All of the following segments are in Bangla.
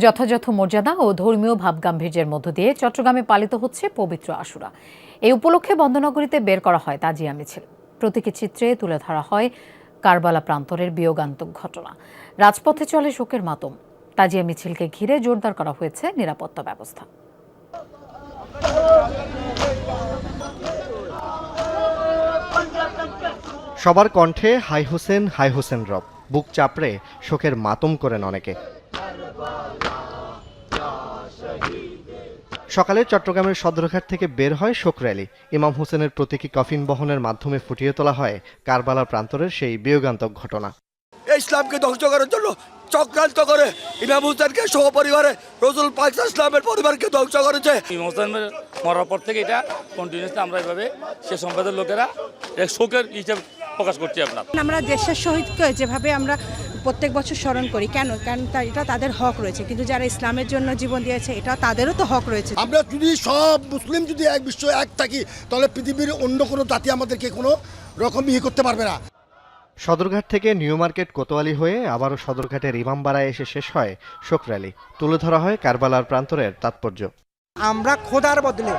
যথাযথ মর্যাদা ও ধর্মীয় ভাবগাম্ভীর্যের মধ্য দিয়ে চট্টগ্রামে পালিত হচ্ছে পবিত্র আশুরা। এই উপলক্ষে বন্দনগরীতে বের করা হয় তাজিয়া মিছিল। প্রতীকী চিত্রে তুলে ধরা হয় কারবালা প্রান্তরের বিয়োগান্তক ঘটনা। রাজপথে চলে শোকের মাতম। তাজিয়া মিছিলকে ঘিরে জোরদার করা হয়েছে নিরাপত্তা ব্যবস্থা। সবার কণ্ঠে হাই হোসেন হাই হোসেন রব। বুক চাপড়ে শোকের মাতম করেন অনেকে। সকালে চট্টগ্রামের সদরঘাট থেকে বের হয় শোক র্যালি। ইমাম হোসেনের প্রতীকী কফিন বহনের মাধ্যমে ফুটিয়ে তোলা হয় কারবালা প্রান্তরের সেই বিয়োগান্তক ঘটনা। এই ইসলামকে ধ্বংস করার জন্য চক্রান্ত করে ইমাম হুসেনকে সহপরিবারে রসুল পাক ইসলামের পরিবারকে ধ্বংস করেছে। ইমাম হোসেনের মরার পর থেকে এটা কন্টিনিউসলি আমরা এভাবে সে সম্প্রদায়ের লোকেরা এক শোকের হিসাব প্রকাশ করছি আপনার আমরা দেশের শহীদকে যেভাবে আমরা প্রত্যেক বছর স্মরণ করি। কেন? কারণ তা- এটা তাদের হক রয়েছে। কিন্তু যারা ইসলামের জন্য জীবন দিয়েছে এটা তাদেরও তো হক রয়েছে। আমরা যদি সব মুসলিম যদি এক বিশ্ব এক থাকি তাহলে পৃথিবীর অন্য কোনো জাতি আমাদেরকে কোনো রকম ইয়ে করতে পারবে না। সদরঘাট থেকে নিউ মার্কেট কোতোয়ালি হয়ে আবারও সদরঘাটের ইমামবাড়ায় এসে শেষ হয় শোক র্যালি। তুলে ধরা হয় কারবালার প্রান্তরের তাৎপর্য। আমরা খোদার বদলে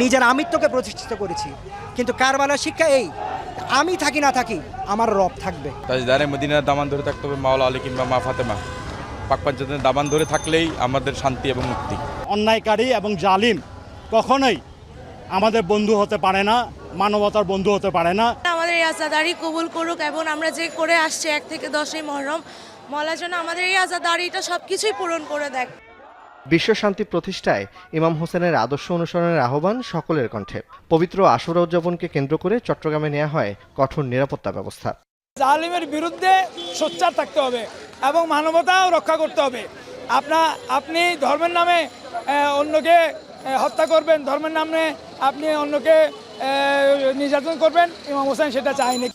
নিজের আমিত্বকে প্রতিষ্ঠিত করেছি। কিন্তু কারবালার শিক্ষা এই আমি থাকি না থাকি আমার রব থাকবে। তাজদারে মদিনার দামান ধরে থাকতে হবে মাওলা আলী কিংবা মা ফাতেমা। পাক পাঞ্চাতের দামান ধরে থাকলেই আমাদের শান্তি এবং মুক্তি। অন্যায়কারী এবং জালিম কখনোই আমাদের বন্ধু হতে পারে না মানবতার বন্ধু হতে পারে না। আমাদের এই আজাদারি কবুল করুক এবং আমরা যে করে আসছি এক থেকে দশই মহরম মলার জন্য আমাদের এই আজাদারিটা সব কিছুই পূরণ করে দেখ বিশ্ব শান্তি প্রতিষ্ঠায় ইমাম হোসেনের আদর্শ অনুসরণের আহ্বান সকলের কণ্ঠে। পবিত্র আশুরা উদযাপনকে কেন্দ্র করে চট্টগ্রামে নেওয়া হয় কঠোর নিরাপত্তা ব্যবস্থা। জালিমের বিরুদ্ধে সোচ্চার থাকতে হবে এবং মানবতাও রক্ষা করতে হবে। আপনা, আপনি ধর্মের নামে অন্যকে হত্যা করবেন, ধর্মের নামে আপনি অন্যকে নির্যাতন করবেন, ইমাম হোসেন সেটা চায়নি।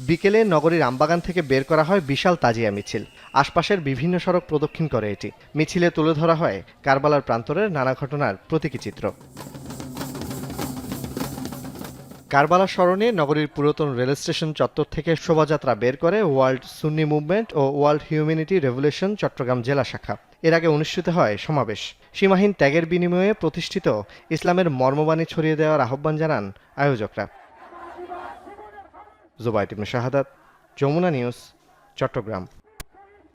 বিকেলে নগরীর আমবাগান থেকে বের করা হয় বিশাল তাজিয়া মিছিল। আশপাশের বিভিন্ন সড়ক প্রদক্ষিণ করে এটি। মিছিলে তুলে ধরা হয় কারবালার প্রান্তরের নানা ঘটনার প্রতীকী চিত্র। কারবালা স্মরণে নগরীর পুরাতন রেল স্টেশন চত্বর থেকে শোভাযাত্রা বের করে ওয়ার্ল্ড সুন্নি মুভমেন্ট ও ওয়ার্ল্ড হিউম্যানিটি রেভলিউশন চট্টগ্রাম জেলা শাখা। এর আগে অনুষ্ঠিত হয় সমাবেশ। সীমাহীন ত্যাগের বিনিময়ে প্রতিষ্ঠিত ইসলামের মর্মবাণী ছড়িয়ে দেওয়ার আহ্বান জানান আয়োজকরা। ইবনে শাহাদাত যমুনা নিউজ চট্টগ্রাম।